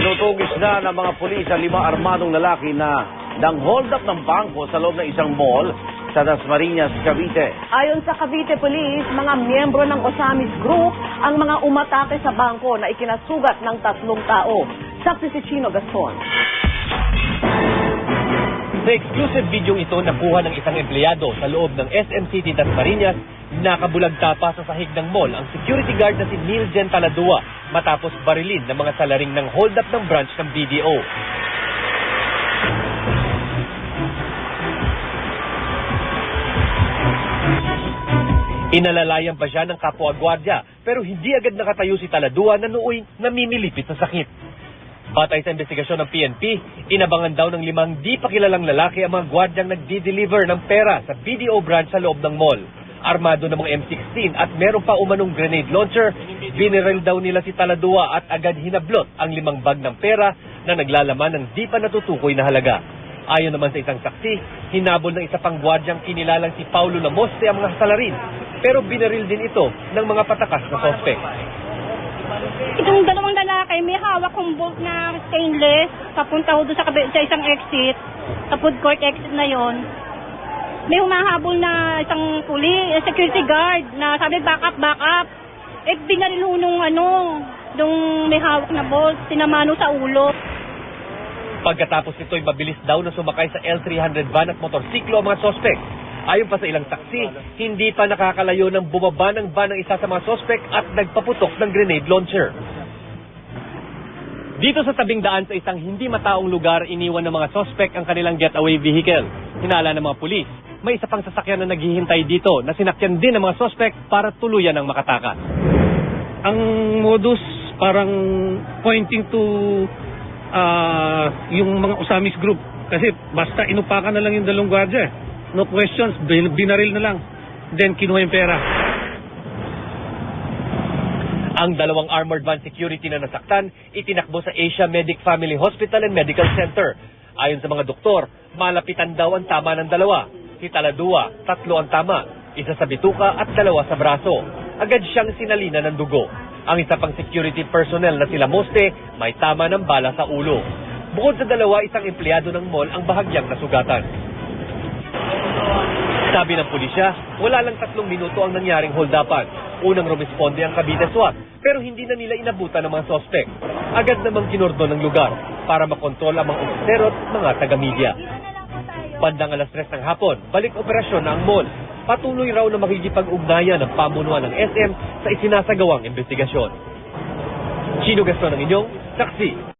Tinutugis na ng mga pulis ang lima armadong lalaki na nang hold up ng bangko sa loob ng isang mall sa Dasmariñas, Cavite. Ayon sa Cavite Police, mga miyembro ng Osamis Group ang mga umatake sa bangko na ikinasugat ng tatlong tao. Saksi si Chino Gaston. Sa exclusive video ito, nakuha ng isang empleyado sa loob ng SM City Dasmariñas, nakabulagta pa sa sahig ng mall ang security guard na si Neil Jen Taladua matapos barilin ng mga salaring ng hold-up ng branch ng BDO. Inalalayan pa siya ng kapwa gwardya pero hindi agad nakatayo si Taladua na nooy namimilipit sa sakit. Batay sa investigasyon ng PNP, inabangan daw ng limang di pa kilalang lalaki ang mga gwardyang nagdi-deliver ng pera sa BDO branch sa loob ng mall. Armado ng mga M16 at meron pa umanong grenade launcher, biniril daw nila si Taladua at agad hinablot ang limang bag ng pera na naglalaman ng di pa natutukoy na halaga. Ayon naman sa isang saksi, hinabol ng isa pang gwardyang kinilalang si Paulo Lamoste ang mga salarin, pero binaril din ito ng mga patakas na sospek. Itong dalawang lalaki, may hawak kong bolt na stainless, papunta ko doon sa, sa isang exit, sa food court exit na yon. May humahabol na isang puli, security guard, na sabi back up, back up. Eh, binaril ho nung ano, nung may hawak na bolt, tinamano sa ulo. Pagkatapos nito'y mabilis daw na sumakay sa L300 van at motorsiklo ang mga sospek. Ayon pa sa ilang taksi, hindi pa nakakalayo ng bumaba ng van ng isa sa mga sospek at nagpaputok ng grenade launcher. Dito sa tabing daan sa isang hindi mataong lugar, iniwan ng mga sospek ang kanilang getaway vehicle. Hinala ng mga pulis. May isa pang sasakyan na naghihintay dito na sinakyan din ng mga sospek para tuluyan ang makatakas. ang modus parang pointing to ah, yung mga Osamis group. Kasi basta inupakan na lang yung dalawang gwardiya. eh. No questions, bin- binaril na lang. Then kinuha yung pera. Ang dalawang armored van security na nasaktan, itinakbo sa Asia Medic Family Hospital and Medical Center. Ayon sa mga doktor, malapitan daw ang tama ng dalawa. Si Taladua, tatlo ang tama, isa sa bituka at dalawa sa braso. Agad siyang sinalina ng dugo. Ang isa pang security personnel na sila Moste, may tama ng bala sa ulo. Bukod sa dalawa, isang empleyado ng mall ang bahagyang nasugatan. Sabi ng pulisya, wala lang tatlong minuto ang nangyaring holdapan. Unang rumisponde ang Cavite SWAT, pero hindi na nila inabutan ng mga sospek. Agad namang kinordon ng lugar para makontrol ang mga opisero at mga taga-media. Bandang alas 3 ng hapon, balik operasyon ang mall. Patuloy raw na makikipag-ugnayan ng pamunuan ng SM sa isinasagawang investigasyon. Chino Gaston ang inyong saksi.